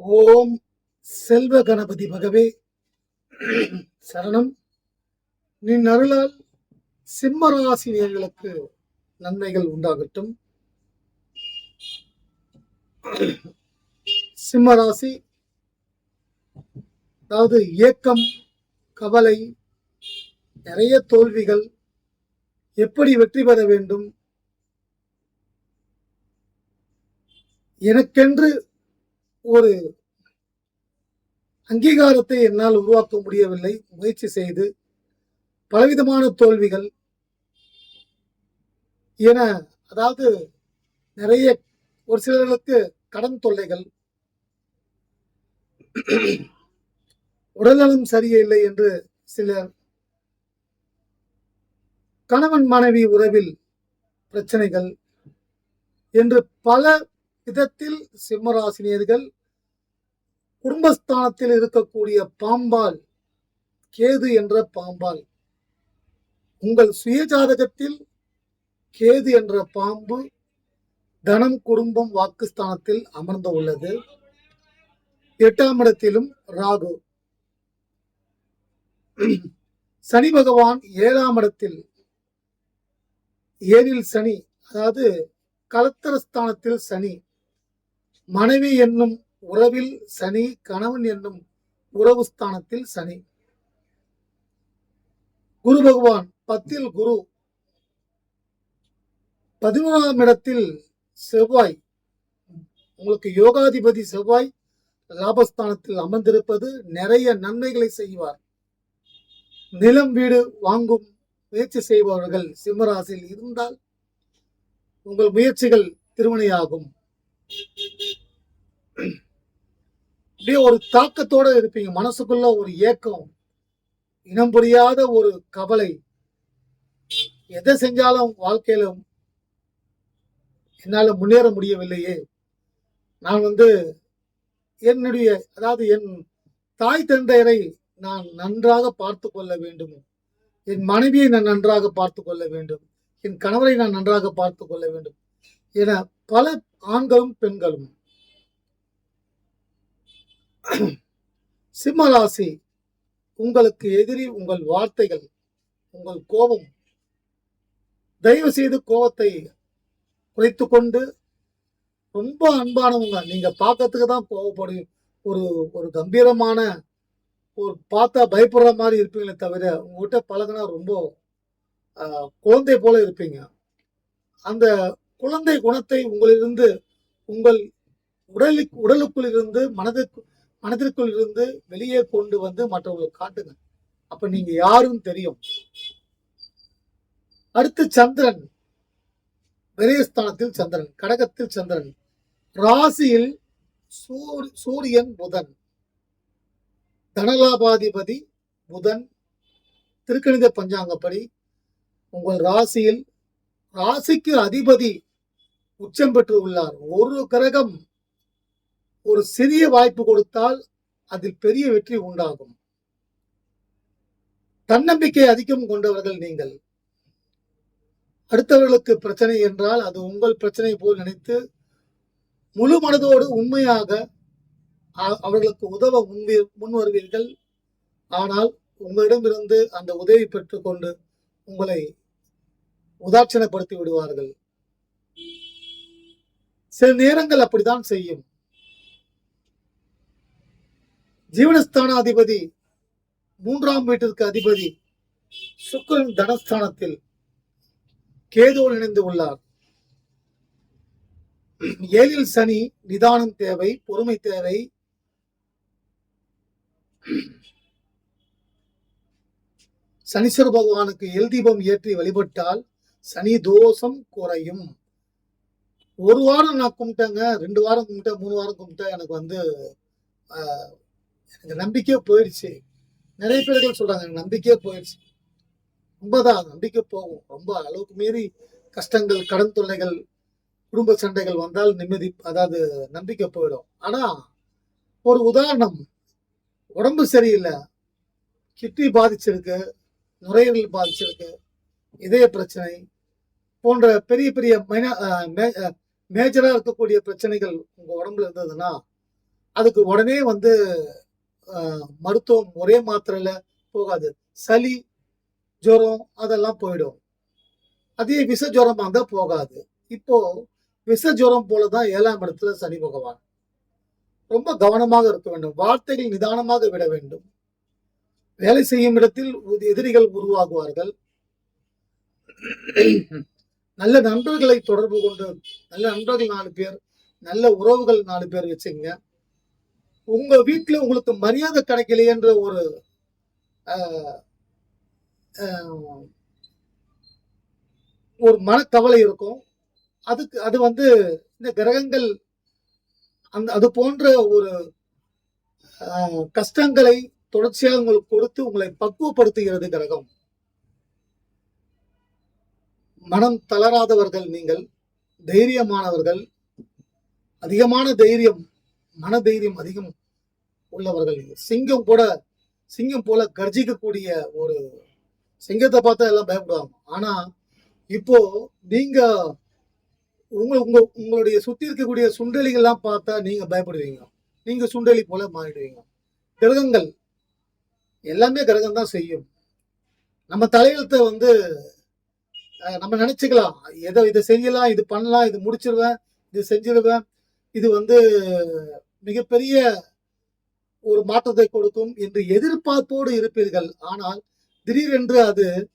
ஓம் செல்வ கணபதி பகவே சரணம். நின் அருளால் சிம்மராசினியர்களுக்கு நன்மைகள் உண்டாகட்டும். சிம்மராசி அதாவது ஏக்கம் கவலை நிறைய தோல்விகள் எப்படி வெற்றி பெற வேண்டும்? எனக்கென்று ஒரு அங்கீகாரத்தை என்னால் உருவாக்க முடியவில்லை. முயற்சி செய்து பலவிதமான தோல்விகள். என அதாவது நிறைய ஒரு சிலர்களுக்கு கடன் தொல்லைகள். உடல்நலம் சரியில்லை என்று சிலர் கணவன் மனைவி உறவில் பிரச்சனைகள் என்று பல விதத்தில் சிம்மராசினியர்கள் குடும்பஸ்தானத்தில் இருக்கக்கூடிய பாம்பால் கேது என்ற பாம்பால். உங்கள் சுயஜாதகத்தில் கேது என்ற பாம்பு தனம் குடும்பம் வாக்குஸ்தானத்தில் அமர்ந்து உள்ளது. எட்டாம் இடத்திலும் ராகு. சனி பகவான் ஏழாம் இடத்தில் ஏழில் சனி அதாவது கலத்தரஸ்தானத்தில் சனி. மனைவி என்னும் உறவில் சனி கணவன் என்னும் உறவு ஸ்தானத்தில் சனி. குரு பகவான் பத்தில் குரு. பதினோராம் இடத்தில் செவ்வாய். உங்களுக்கு யோகாதிபதி செவ்வாய் லாபஸ்தானத்தில் அமர்ந்திருப்பது நிறைய நன்மைகளை செய்வார். நிலம் வீடு வாங்கும் முயற்சி செய்பவர்கள் சிம்மராசியில் இருந்தால் உங்கள் முயற்சிகள் திருமணியாகும். அப்படியே ஒரு தாக்கத்தோட இருப்பீங்க. மனசுக்குள்ள ஒரு ஏக்கம் இனம் புரியாத ஒரு கவலை. எதை செஞ்சாலும் வாழ்க்கையில என்னால முன்னேற முடியவில்லையே. நான் வந்து என்னுடைய அதாவது என் தாய் தந்தையரை நான் நன்றாக பார்த்து கொள்ள வேண்டும். என் மனைவியை நான் நன்றாக பார்த்து கொள்ள வேண்டும். என் கணவரை நான் நன்றாக பார்த்து கொள்ள வேண்டும். என பல ஆண்களும் பெண்களும். சிம்மராசி உங்களுக்கு எதிரி உங்கள் வார்த்தைகள் உங்கள் கோபம் தயவு செய்து கோபத்தை குறைத்து கொண்டு ரொம்ப அன்பானவங்க. நீங்க பார்க்கறதுக்கு தான் கோவப்படும் ஒரு ஒரு கம்பீரமான ஒரு பார்த்தா பயப்படுற மாதிரி இருப்பீங்களே தவிர உங்ககிட்ட பழகுனா ரொம்ப ஆஹ், குழந்தை போல இருப்பீங்க. அந்த குழந்தை குணத்தை உங்களிலிருந்து உங்கள் உடலுக்கு உடலுக்குள் இருந்து மனதுக்கு மனதிற்குள் இருந்து வெளியே கொண்டு வந்து மற்றவங்களுக்கு காட்டுங்க. அப்ப நீங்க யாரும் தெரியும். அடுத்து சந்திரன். விரயஸ்தானத்தில் சந்திரன் கடகத்தில் சந்திரன். ராசியில் சூரியன் புதன். தனலாபாதிபதி புதன். திருக்கணித பஞ்சாங்கப்படி உங்கள் ராசியில் ராசிக்கு அதிபதி உச்சம் பெற்று உள்ளார். ஒரு கிரகம் ஒரு சிறிய வாய்ப்பு கொடுத்தால் அதில் பெரிய வெற்றி உண்டாகும். தன்னம்பிக்கை அதிகம் கொண்டவர்கள் நீங்கள். அடுத்தவர்களுக்கு பிரச்சனை என்றால் அது உங்கள் பிரச்சனை போல் நினைத்து முழு மனதோடு உண்மையாக அ- அவர்களுக்கு உதவ முன் வருவீர்கள் ஆனால் உங்களிடமிருந்து அந்த உதவி பெற்றுக்கொண்டு உங்களை உதாட்சணப்படுத்தி விடுவார்கள். சில நேரங்கள் அப்படித்தான் செய்யும். ஜீவனஸ்தான அதிபதி மூன்றாம் வீட்டிற்கு அதிபதி சுக்கிரன் தனஸ்தானத்தில் கேதுவோடு இணைந்து உள்ளார். ஏழில் சனி நிதானம் தேவை பொறுமை தேவை. சனீஸ்வர பகவானுக்கு எல் தீபம் ஏற்றி வழிபட்டால் சனி தோஷம் குறையும். ஒரு வாரம் நான் கும்பிட்டேங்க ரெண்டு வாரம் கும்பிட்டேன் மூணு வாரம் கும்பிட்டேன். எனக்கு வந்து எனக்கு நம்பிக்கையே போயிடுச்சு. நிறைய பேர்கள் சொல்றாங்க எனக்கு நம்பிக்கையே போயிடுச்சு. ரொம்ப தான் நம்பிக்கை போகும். ரொம்ப அளவுக்கு மீறி கஷ்டங்கள் கடன் தொல்லைகள் குடும்ப சண்டைகள் வந்தால் நிம்மதி அதாவது நம்பிக்கை போயிடும். ஆனா ஒரு உதாரணம் உடம்பு சரியில்லை. கிட்னி பாதிச்சிருக்கு நுரையீரல் பாதிச்சிருக்கு இதய பிரச்சனை போன்ற பெரிய பெரிய மைனா மேஜரா இருக்கக்கூடிய பிரச்சனைகள் உங்கள் உடம்புல இருந்ததுன்னா அதுக்கு உடனே வந்து ஆஹ், மருத்துவம் ஒரே மாத்திரையில போகாது. சளி ஜுரம் அதெல்லாம் போயிடும். அதே விஷ ஜுரமாக இருந்தால் போகாது. இப்போ விஷ ஜுரம் போல தான் ஏழாம் இடத்துல சனி பகவான். ரொம்ப கவனமாக இருக்க வேண்டும். வார்த்தைகள் நிதானமாக விட வேண்டும். வேலை செய்யும் இடத்தில் உ- எதிரிகள் உருவாகுவார்கள். நல்ல நண்பர்களை தொடர்பு கொண்டு நல்ல நண்பர்கள் நாலு பேர் நல்ல உறவுகள் நாலு பேர் வச்சுங்க. உங்க வீட்டுல உங்களுக்கு மரியாதை கிடைக்கலையன்ற ஒரு ஆஹ், ஆஹ், ஒரு மனக்கவலை இருக்கும். அதுக்கு அது வந்து இந்த கிரகங்கள் அந்த அது போன்ற ஒரு ஆஹ், கஷ்டங்களை தொடர்ச்சியாக உங்களுக்கு கொடுத்து உங்களை பக்குவப்படுத்துகிறது கிரகம். மனம் தளராதவர்கள் நீங்கள் தைரியமானவர்கள் அதிகமான தைரியம் மன தைரியம் அதிகம் உள்ளவர்கள் நீங்கள். சிங்கம் கூட சிங்கம் போல கர்ஜிக்கக்கூடிய ஒரு சிங்கத்தை பார்த்தா எல்லாம் பயப்படுவாங்க. ஆனா இப்போ நீங்க உங்க உங்க உங்களுடைய சுத்தி இருக்கக்கூடிய சுண்டலிகள்லாம் பார்த்தா நீங்க பயப்படுவீங்க. நீங்க சுண்டலி போல மாறிடுவீங்க. கிரகங்கள் எல்லாமே கிரகம் தான் செய்யும். நம்ம தலையெழுத்தை வந்து நம்ம நினைச்சுக்கலாம். எதை இதை செய்யலாம் இது பண்ணலாம் இது முடிச்சிருவேன் இது செஞ்சிருவேன். இது வந்து மிகப்பெரிய ஒரு மாற்றத்தை கொடுக்கும் என்று எதிர்பார்ப்போடு இருப்பீர்கள். ஆனால் திடீரென்று அது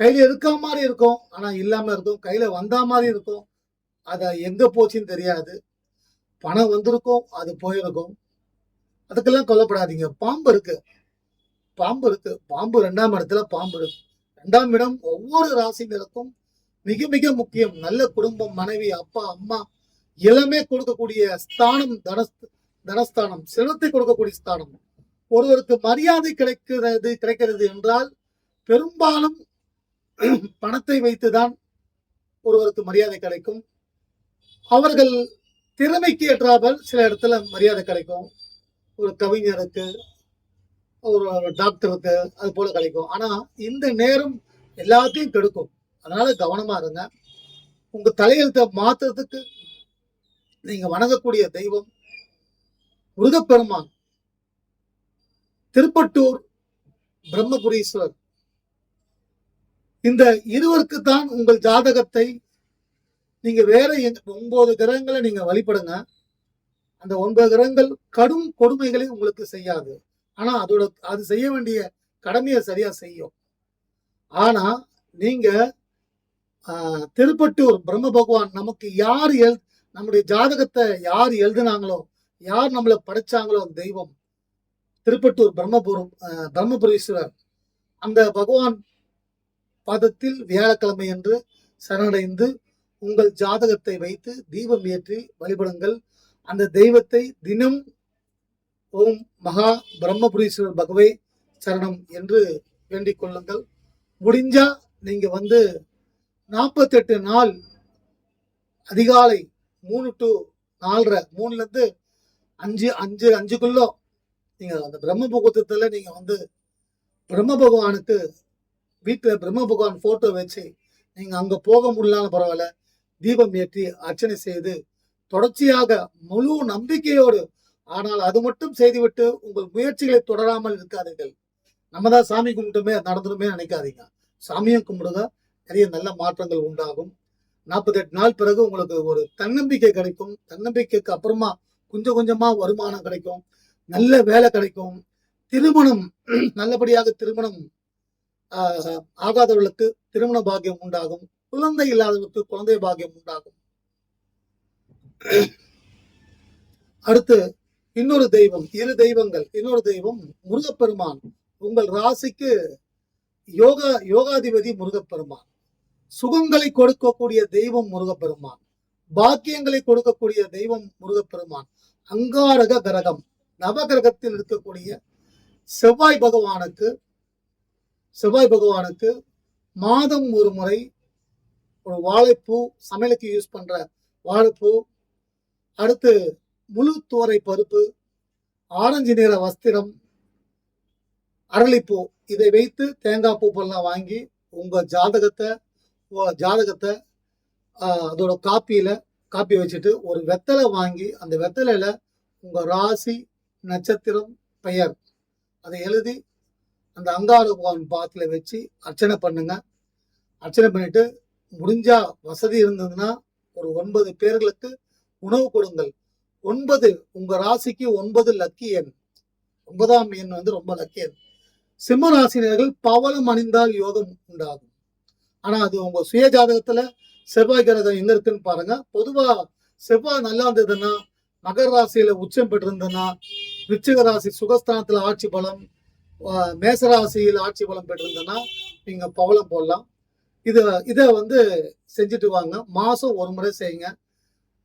கையில இருக்கா மாதிரி இருக்கும். ஆனா இல்லாம இருக்கும். கையில வந்தா மாதிரி இருக்கும். அதை எங்க போச்சுன்னு தெரியாது. பணம் வந்திருக்கும் அது போயிருக்கும். அதுக்கெல்லாம் கொல்லப்படாதீங்க பாம்பு இருக்கு. பாம்பு இருக்கு. பாம்பு ரெண்டாம் இடத்துல பாம்பு இருக்கு. ரெண்டாம் இடம் ஒவ்வொரு ராசிகளுக்கும் மிக மிக முக்கியம். நல்ல குடும்பம் மனைவி அப்பா அம்மா எல்லாமே கொடுக்கக்கூடிய ஸ்தானம் தன தனஸ்தானம் செல்வத்தை கொடுக்கக்கூடிய ஸ்தானம். ஒருவருக்கு மரியாதை கிடைக்கிறது கிடைக்கிறது என்றால் பெரும்பாலும் பணத்தை வைத்துதான் ஒருவருக்கு மரியாதை கிடைக்கும். அவர்கள் திறமைக்கு ஏற்றாமல் சில இடத்துல மரியாதை கிடைக்கும். ஒரு கவிஞருக்கு ஒரு டாக்டருக்கு அது போல கிடைக்கும் ஆனா இந்த நேரம் எல்லாத்தையும் கெடுக்கும். அதனால கவனமா இருங்க. உங்க தலையெழுத்தை மாத்துறதுக்கு நீங்க வணங்கக்கூடிய தெய்வம் முருகப்பெருமான். திருப்பட்டூர் பிரம்மபுரீஸ்வரர். இந்த இருவருக்கு தான் உங்கள் ஜாதகத்தை நீங்க வேற ஒன்பது கிரகங்களை நீங்க வழிபடுங்க. அந்த ஒன்பது கிரகங்கள் கடும் கொடுமைகளை உங்களுக்கு செய்யாது. ஆனா அதோட அது செய்ய வேண்டிய கடமையை சரியா செய்யும். ஆனா நீங்க திருப்பட்டூர் பிரம்ம பகவான் நமக்கு யார் எழு நம்முடைய ஜாதகத்தை யார் எழுதுனாங்களோ யார் நம்மளை படைச்சாங்களோ அந்த தெய்வம் திருப்பட்டூர் பிரம்மபுரம் பிரம்மபுரீஸ்வரர். அந்த பகவான் பாதத்தில் வியாழக்கிழமை என்று சரணடைந்து உங்கள் ஜாதகத்தை வைத்து தீபம் ஏற்றி வழிபடுங்கள். அந்த தெய்வத்தை தினம் ஓம் மகா பிரம்மபுரீஸ்வரர் பகவே சரணம் என்று வேண்டிக் கொள்ளுங்கள். முடிஞ்சா நீங்க வந்து நாற்பத்தெட்டு நாள் அதிகாலை மூணு டு நாலரை மூணுல இருந்து அஞ்சு அஞ்சு அஞ்சுக்குள்ள நீங்க அந்த பிரம்ம முகூர்த்தத்துல நீங்க வந்து பிரம்ம பகவானுக்கு வீட்டுல பிரம்ம பகவான் போட்டோ வச்சு நீங்க அங்க போக முடியலான்னு பரவாயில்ல. தீபம் ஏற்றி அர்ச்சனை செய்து தொடர்ச்சியாக முழு நம்பிக்கையோடு ஆனால் அது மட்டும் செய்துவிட்டு உங்கள் முயற்சிகளை தொடராமல் இருக்காதீர்கள். நம்ம தான் சாமி கும்பிட்டுமே நடந்துருமே நினைக்காதீங்க. சாமியும் கும்பிடுங்க நிறைய நல்ல மாற்றங்கள் உண்டாகும். நாற்பத்தெட்டு நாள் பிறகு உங்களுக்கு ஒரு தன்னம்பிக்கை கிடைக்கும். தன்னம்பிக்கைக்கு அப்புறமா கொஞ்சம் கொஞ்சமா வருமானம் கிடைக்கும். நல்ல வேலை கிடைக்கும். திருமணம் நல்லபடியாக திருமணம் ஆஹ், ஆகாதவர்களுக்கு திருமண பாக்கியம் உண்டாகும். குழந்தை இல்லாதவர்களுக்கு குழந்தை பாக்கியம் உண்டாகும். அடுத்து இன்னொரு தெய்வம் இரு தெய்வங்கள் இன்னொரு தெய்வம் முருகப்பெருமான். உங்கள் ராசிக்கு யோகா யோகாதிபதி முருகப்பெருமான். சுகங்களை கொடுக்கக்கூடிய தெய்வம் முருகப்பெருமான். பாக்கியங்களை கொடுக்கக்கூடிய தெய்வம் முருகப்பெருமான். அங்காரக கிரகம் நவகிரகத்தில் இருக்கக்கூடிய செவ்வாய் பகவானுக்கு செவ்வாய் பகவானுக்கு மாதம் ஒரு முறை ஒரு வாழைப்பூ சமையலுக்கு யூஸ் பண்ற வாழைப்பூ. அடுத்து முழு பருப்பு ஆரஞ்சு நிற வஸ்திரம் அரளிப்பூ. இதை வைத்து தேங்காய் பூப்பெல்லாம் வாங்கி உங்கள் ஜாதகத்தை ஜாதகத்தை அதோட காப்பியில் காப்பி வச்சுட்டு ஒரு வெத்தலை வாங்கி அந்த வெத்தலையில் உங்கள் ராசி நட்சத்திரம் பெயர். அதை எழுதி அந்த அங்கார பகவான் பாத்துல வச்சு அர்ச்சனை பண்ணுங்க. அர்ச்சனை பண்ணிட்டு முடிஞ்சா வசதி இருந்ததுன்னா ஒரு ஒன்பது பேர்களுக்கு உணவு கொடுங்கள். ஒன்பது உங்க ராசிக்கு ஒன்பது லக்கி எண். ஒன்பதாம் எண் வந்து ரொம்ப லக்கி எண். சிம்ம ராசினியர்கள் பவளம் அணிந்தால் யோகம் உண்டாகும். ஆனா அது உங்க சுய ஜாதகத்துல செவ்வாய் கிரகம் எங்க இருக்குன்னு பாருங்க. பொதுவா செவ்வாய் நல்லா இருந்ததுன்னா மகர ராசியில உச்சம் பெற்றிருந்ததுன்னா விச்சிக ராசி சுகஸ்தானத்துல ஆட்சி பலம் மேச ராசியில் ஆட்சி பலம் பெற்றிருந்ததுன்னா நீங்க பவளம் போடலாம். இத இதை வந்து செஞ்சுட்டு வாங்க. மாசம் ஒரு முறை செய்யுங்க.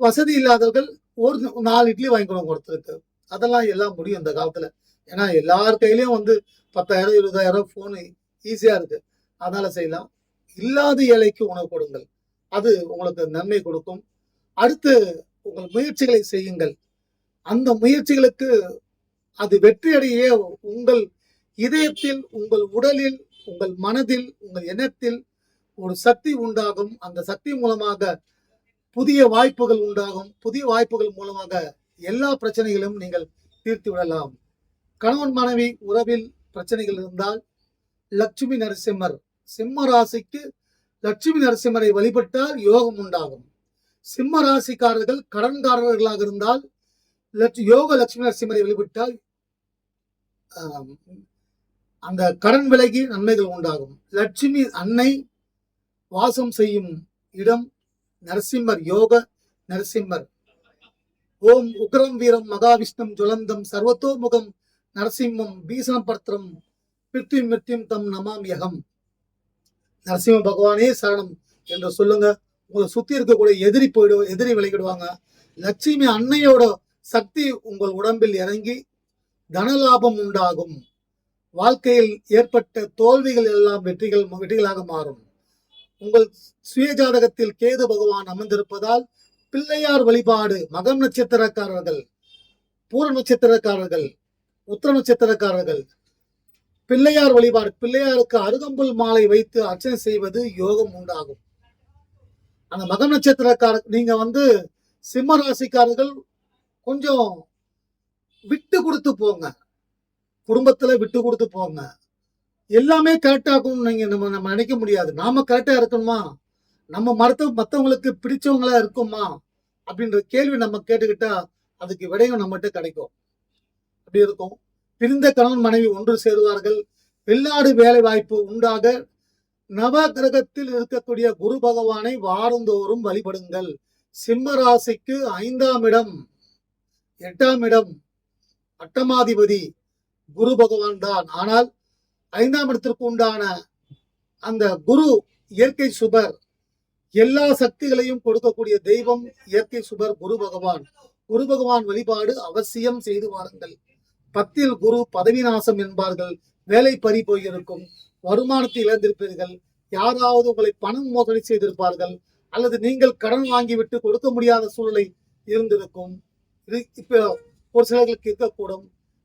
வசதி இல்லாதவர்கள் ஒரு நாலு இட்லி வாங்கிக்கணும் ஒருத்தருக்கு அதெல்லாம் எல்லாம் முடியும் இந்த காலத்துல. ஏன்னா எல்லார் கையிலயும் வந்து பத்தாயிரம் இருபதாயிரம் போனு ஈஸியா இருக்கு. அதனால செய்யலாம். இல்லாத ஏழைக்கு உணவு கொடுங்கள். அது உங்களுக்கு நன்மை கொடுக்கும். அடுத்து உங்கள் முயற்சிகளை செய்யுங்கள். அந்த முயற்சிகளுக்கு அது வெற்றியடைய உங்கள் இதயத்தில் உங்கள் உடலில் உங்கள் மனதில் உங்கள் எண்ணத்தில் ஒரு சக்தி உண்டாகும். அந்த சக்தி மூலமாக புதிய வாய்ப்புகள் உண்டாகும். புதிய வாய்ப்புகள் மூலமாக எல்லா பிரச்சனைகளும் நீங்கள் தீர்த்து விடலாம். கணவன் மனைவி உறவில் பிரச்சனைகள் இருந்தால் லட்சுமி நரசிம்மர் சிம்ம ராசிக்கு லட்சுமி நரசிம்மரை வழிபட்டால் யோகம் உண்டாகும். சிம்ம ராசிக்காரர்கள் கடன்காரர்களாக இருந்தால் யோக லட்சுமி நரசிம்மரை வழிபட்டால் அந்த கடன் விலகி நன்மைகள் உண்டாகும். லட்சுமி அன்னை வாசம் செய்யும் இடம் நரசிம்மர் யோக நரசிம்மர். ஓம் உக்ரம் வீரம் மகாவிஷ்ணம் ஜுலந்தம் சர்வத்தோமுகம் நரசிம்மம் பீசன பத்திரம் பிருத்தி மிருத்தியும் தம் நமாம் யகம் நரசிம்ம பகவானே சரணம் என்று சொல்லுங்க. உங்களை சுத்தி இருக்கக்கூடிய எதிரி போயிடும் எதிரி விலகிடுவாங்க. லட்சுமி அன்னையோட சக்தி உங்கள் உடம்பில் இறங்கி தனலாபம் உண்டாகும். வாழ்க்கையில் ஏற்பட்ட தோல்விகள் எல்லாம் வெற்றிகள் வெற்றிகளாக மாறும். உங்கள் சுயஜாதகத்தில் கேது பகவான் அமர்ந்திருப்பதால் பிள்ளையார் வழிபாடு மகம் நட்சத்திரக்காரர்கள் பூர நட்சத்திரக்காரர்கள் உத்திர நட்சத்திரக்காரர்கள் பிள்ளையார் வழிபாடு பிள்ளையாருக்கு அருகம்புல் மாலை வைத்து அர்ச்சனை செய்வது யோகம் உண்டாகும். அந்த மக நட்சத்திரக்கார நீங்க வந்து சிம்ம ராசிக்காரர்கள் கொஞ்சம் விட்டு கொடுத்து போங்க. குடும்பத்துல விட்டு கொடுத்து போங்க. எல்லாமே கரெக்டாகும் நீங்க நம்ம நம்ம நினைக்க முடியாது. நாம கரெக்டா இருக்கணுமா? நம்ம மரத்த மற்றவங்களுக்கு பிடிச்சவங்களா இருக்குமா? அப்படின்ற கேள்வி நம்ம கேட்டுக்கிட்டா அதுக்கு விடையும் நம்மகிட்ட கிடைக்கும். அப்படி இருக்கும். பிரிந்த கணவன் மனைவி ஒன்று சேருவார்கள். வெளிநாடு வேலை வாய்ப்பு உண்டாக நவ கிரகத்தில் இருக்கக்கூடிய குரு பகவானை வாரந்தோறும் வழிபடுங்கள். சிம்ம ராசிக்கு ஐந்தாம் இடம் எட்டாம் இடம் அட்டமாதிபதி குரு பகவான் தான் ஆனால் ஐந்தாம் இடத்திற்கு உண்டான அந்த குரு இயற்கை சுபர் எல்லா சக்திகளையும் கொடுக்கக்கூடிய தெய்வம் இயற்கை சுபர் குரு பகவான். குரு பகவான் வழிபாடு அவசியம் செய்து வாருங்கள். பத்தில் குரு பதவி நாசம் என்பார்கள் வேலை பறி போயிருக்கும் வருமானத்தை இழந்திருப்பீர்கள் யாராவது உங்களை பணம் மோசடி செய்திருப்பார்கள் அல்லது நீங்கள் கடன் வாங்கிவிட்டு கொடுக்க முடியாத சூழ்நிலை இருந்திருக்கும். இது இப்போ ஒரு சிலர்களுக்கு இருக்கக்கூடும்.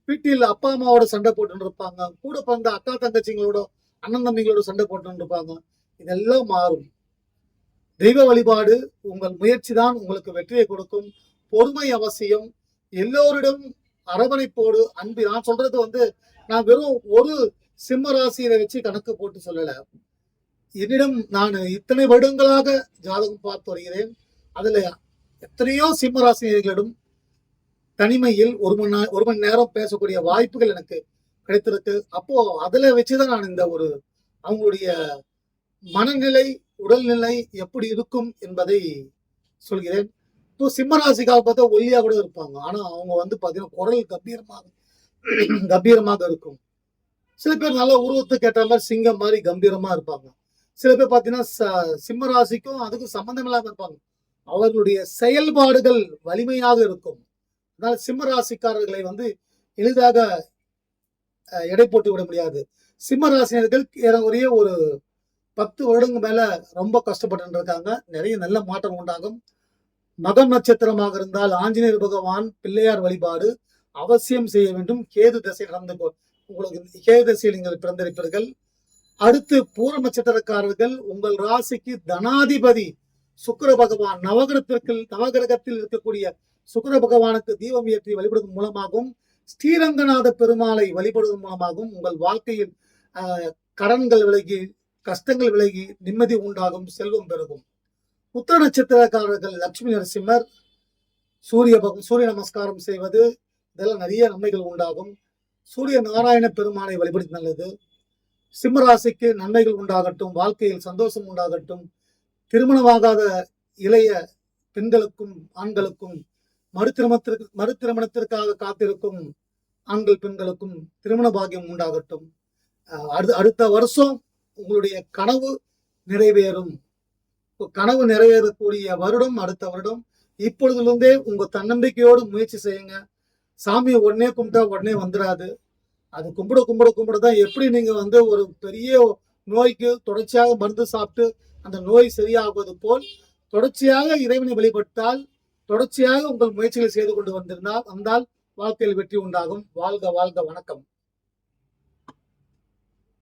வீட்டில் அப்பா அம்மாவோட சண்டை போட்டு இருப்பாங்க கூட பிறந்த அக்கா தங்கச்சிங்களோட அண்ணன் தம்பிங்களோட சண்டை போட்டு இருப்பாங்க இதெல்லாம் மாறும். தெய்வ வழிபாடு உங்கள் முயற்சி தான் உங்களுக்கு வெற்றியை கொடுக்கும். பொறுமை அவசியம். எல்லோரிடம் அரவணைப்போடு அன்பு. நான் சொல்றது வந்து நான் வெறும் ஒரு சிம்ம ராசியை வச்சு கணக்கு போட்டு சொல்லல. என்னிடம் நான் இத்தனை வருடங்களாக ஜாதகம் பார்த்து வருகிறேன். அதுல எத்தனையோ சிம்ம ராசினியர்களிடம் தனிமையில் ஒரு மணி ஒரு மணி நேரம் பேசக்கூடிய வாய்ப்புகள் எனக்கு கிடைத்திருக்கு. அப்போ அதுல வச்சுதான் நான் இந்த ஒரு அவங்களுடைய மனநிலை உடல்நிலை எப்படி இருக்கும் என்பதை சொல்கிறேன். இப்போ சிம்மராசிக்காக பார்த்தா ஒல்லியா கூட இருப்பாங்க. ஆனா அவங்க வந்து பாத்தீங்கன்னா குரல் கம்பீரமாக கம்பீரமாக இருக்கும். சில பேர் நல்ல உருவத்துக்கு ஏற்ற மாதிரி சிங்கம் மாதிரி கம்பீரமா இருப்பாங்க. சில பேர் பாத்தீங்கன்னா ச- சிம்ம ராசிக்கும் அதுக்கும் சம்பந்தம் இல்லாம இருப்பாங்க. அவர்களுடைய செயல்பாடுகள் வலிமையாக இருக்கும். அதனால் சிம்ம ராசிக்காரர்களை வந்து எளிதாக எடை போட்டு விட முடியாது. சிம்ம ராசினர்கள் ஏறக்குறைய ஒரு பத்து வருடங்க மேல ரொம்ப கஷ்டப்பட்டு இருக்காங்க நிறைய நல்ல மாற்றம் உண்டாகும். மகம் நட்சத்திரமாக இருந்தால் ஆஞ்சநேயர் பகவான் பிள்ளையார் வழிபாடு அவசியம் செய்ய வேண்டும். கேது திசை நடந்து உங்களுக்கு கேது திசையில் நீங்கள் பிறந்திருப்பீர்கள். அடுத்து பூர நட்சத்திரக்காரர்கள் உங்கள் ராசிக்கு தனாதிபதி சுக்கர பகவான் நவகிரகத்திற்கு நவகிரகத்தில் இருக்கக்கூடிய சுக்கிர பகவானுக்கு தீபம் ஏற்றி வழிபடுவதன் மூலமாகவும் ஸ்ரீரங்கநாத பெருமாளை வழிபடுவதன் மூலமாகவும் உங்கள் வாழ்க்கையில் ஆஹ், கடன்கள் விலகி கஷ்டங்கள் விலகி நிம்மதி உண்டாகும் செல்வம் பெருகும். உத்தர நட்சத்திரக்காரர்கள் லட்சுமி நரசிம்மர் சூரிய பக சூரிய நமஸ்காரம் செய்வது இதெல்லாம் நிறைய நன்மைகள் உண்டாகும். சூரிய நாராயண பெருமானை வழிபடுத்தி நல்லது. சிம்மராசிக்கு நன்மைகள் உண்டாகட்டும் வாழ்க்கையில் சந்தோஷம் உண்டாகட்டும். திருமணமாகாத இளைய பெண்களுக்கும் ஆண்களுக்கும் மறுதிருமணத்திற்கு மறுதிருமணத்திற்காக காத்திருக்கும் ஆண்கள் பெண்களுக்கும் திருமண பாக்கியம் உண்டாகட்டும். அடு அடுத்த அடுத்த வருஷம் உங்களுடைய கனவு நிறைவேறும். கனவு நிறைவேறக்கூடிய வருடம் அடுத்த வருடம். இப்பொழுதுலேருந்தே உங்க தன்னம்பிக்கையோடு முயற்சி செய்யுங்க. சாமியை உடனே கும்பிட்டா உடனே வந்துடாது. அது கும்பிட கும்பிட கும்பிட தான் எப்படி நீங்க வந்து ஒரு பெரிய நோய்க்கு தொடர்ச்சியாக மருந்து சாப்பிட்டு அந்த நோய் சரியாகுவது போல் தொடர்ச்சியாக இறைவனை வழிபட்டால் தொடர்ச்சியாக உங்கள் முயற்சிகளை செய்து கொண்டு வந்திருந்தால் வந்தால் வாழ்க்கையில் வெற்றி உண்டாகும். வாழ்க வாழ்க வணக்கம்.